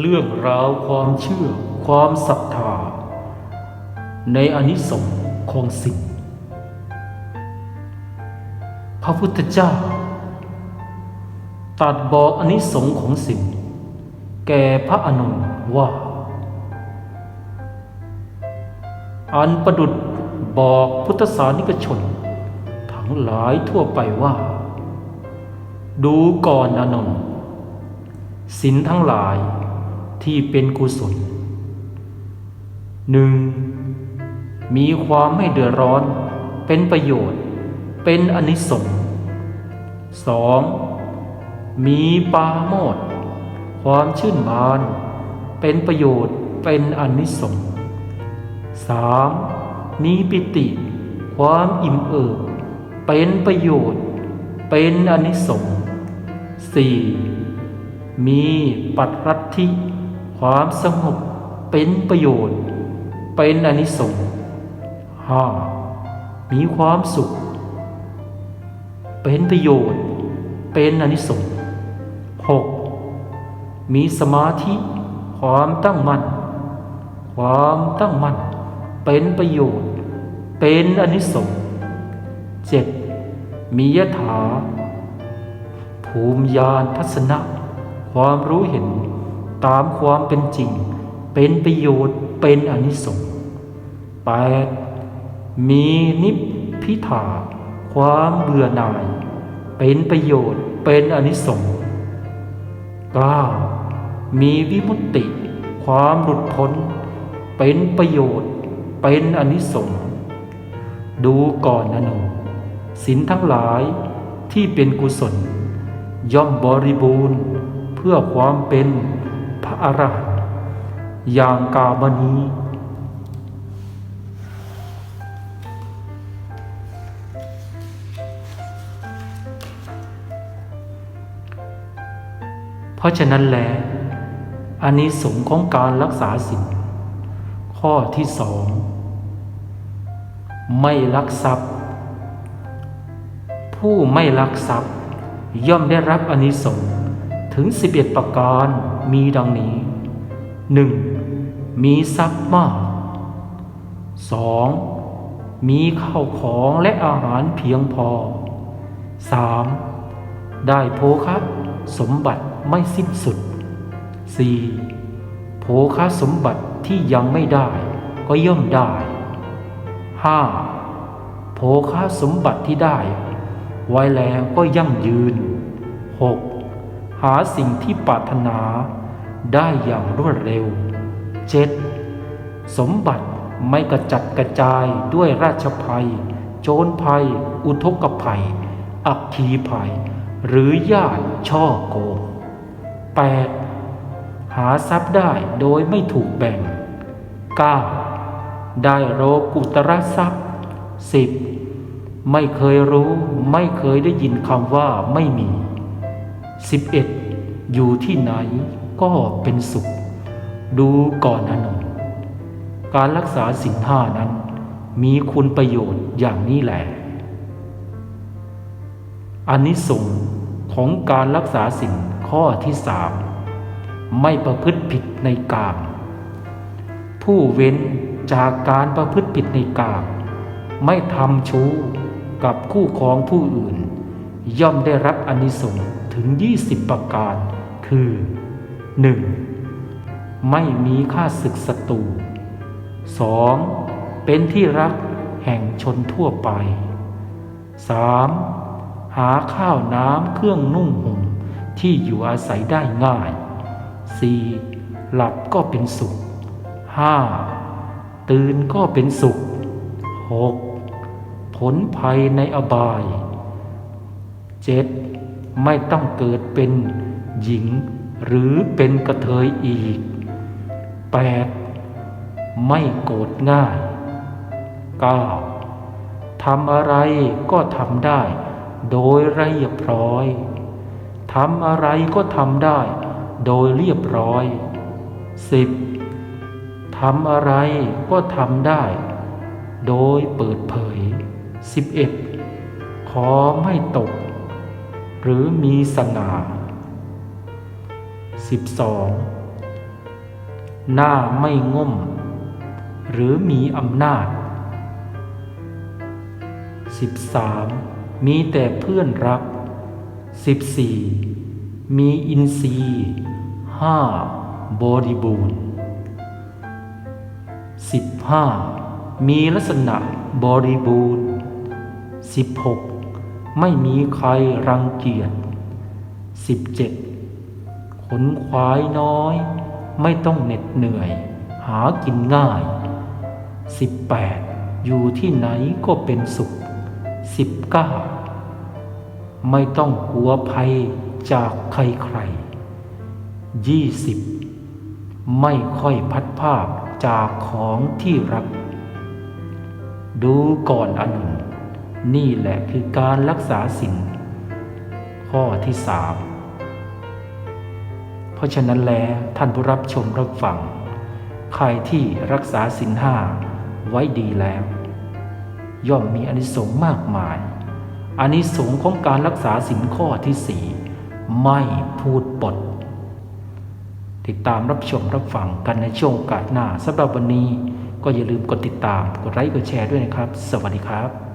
เรื่องราวความเชื่อความศรัทธา ในอนิสงส์ของสิ่ง พระพุทธเจ้าตัดบอกอนิสงส์ของสิ่ง แก่พระอานนว่า อันประดุดบอกพุทธศาสนิกชน ทั้งหลายทั่วไปว่า ดูก่อนอนนท์สินทั้งหลาย ที่เป็นกุศลหนึ่งมีความไม่เดือดร้อน เป็นประโยชน์ เป็นอนิสงส์สองมีปาโมดความชื่นบาน เป็นประโยชน์เป็นอนิสงส์สามมีปิติ ความอิ่มเอิบเป็นประโยชน์ เป็นอนิสงส์สี่มีปัตรัติ ความสงบเป็นประโยชน์ เป็นอนิสงส์ห้ามีความสุข เป็นประโยชน์ เป็นอนิสงส์หกมีสมาธิความตั้งมั่น ความตั้งมั่น เป็นประโยชน์ เป็นอนิสงส์เจ็ดมียถา ภูมิญาณทัศนะ ความรู้เห็น ตามความเป็นจริง เป็นประโยชน์เป็นอนิสงส์แปดมีนิพพิทาความเบื่อหน่าย เป็นประโยชน์เป็นอนิสงส์เก้ามีวิมุตติ ความหลุดพ้น เป็นประโยชน์เป็นอนิสงส์ดูก่อนนะหนูสินทั้งหลายที่เป็นกุศล ย่อมบริบูรณ์เพื่อความเป็น พระอรหันต์อย่างกาบนี้เพราะฉะนั้นแลอานิสงส์ของการรักษาศีลข้อที่สองไม่ลักทรัพย์ ผู้ไม่ลักทรัพย์ ย่อมได้รับอานิสงส์ ถึง 11 ประการมีดังนี้ 1. มีทรัพย์มาก 2. มีข้าวของและอาหารเพียงพอ 3. ได้โภคะสมบัติไม่สิ้นสุด 4. โภคะสมบัติที่ยังไม่ได้ก็ย่อมได้ 5. โภคะสมบัติที่ได้ ไว้แล้วก็ยั่งยืน 6. หาสิ่งที่ปรารถนาได้อย่างรวดเร็ว 7. สมบัติไม่กระจัดกระจายด้วยราชภัย โจรภัย อุทกภัย อัคคีภัย หรือญาติช่อโกง 8. หาทรัพย์ได้โดยไม่ถูกแบ่ง 9. ได้โรกุตระทรัพย์ 10. ไม่เคยรู้ไม่เคยได้ยินคำว่าไม่มี 11. อยู่ที่ไหนก็เป็นสุข ดูก่อนอนงการรักษาสินห้านั้น มีคุณประโยชน์อย่างนี้แหละอันนี้สงส์ของการรักษาสิ่งข้อที่สามไม่ประพฤติผิดในกาม ผู้เว้นจากการประพฤติผิดในกาม ไม่ทำชู้กับคู่ครองผู้อื่น ย่อมได้รับอานิสงส์ ถึง 20 ประการ คือ 1. ไม่มีค่าศึกศัตรู 2. เป็นที่รักแห่งชนทั่วไป 3. หาข้าวน้ำเครื่องนุ่งห่มที่อยู่อาศัยได้ง่าย 4. หลับก็เป็นสุข 5. ตื่นก็เป็นสุข 6. ผลภัยในอบาย 7. ไม่ต้องเกิดเป็นหญิงหรือเป็นกระเทยอีก 8. ไม่โกรธง่าย 9. ทำอะไรก็ทำได้ โดยเรียบร้อยทำอะไรก็ทำได้ โดยเรียบร้อย 10. ทำอะไรก็ทำได้ โดยเปิดเผย 11. ขอไม่ตก หรือมีสง่า 12. หน้าไม่ง่ม หรือมีอำนาจ 13. มีแต่เพื่อนรัก 14. มีอินทรีย์ห้าบริบูรณ์ 15. มีลักษณะบริบูรณ์ 16. ไม่มีใครรังเกียจ 17. ขนควายน้อย ไม่ต้องเหน็ดเหนื่อย หากินง่าย 18. อยู่ที่ไหนก็เป็นสุข 19. ไม่ต้องกลัวภัยจากใครใคร 20. ไม่ค่อยพัดภาคจากของที่รัก ดูก่อนอนุน นี่แหละคือการรักษาศีลข้อที่สามเพราะฉะนั้นแล้วท่านผู้รับชมรับฟัง ใครที่รักษาศีลห้าไว้ดีแล้ว ย่อมมีอนิสงส์มากมายอานิสงส์ของการรักษาศีลข้อที่สี่ไม่พูดปด ติดตามรับชมรับฟังกันในช่วงกาสหน้าสำหรับวันนี้ก็อย่าลืมกดติดตาม กดไลค์กดแชร์ด้วยนะครับ สวัสดีครับ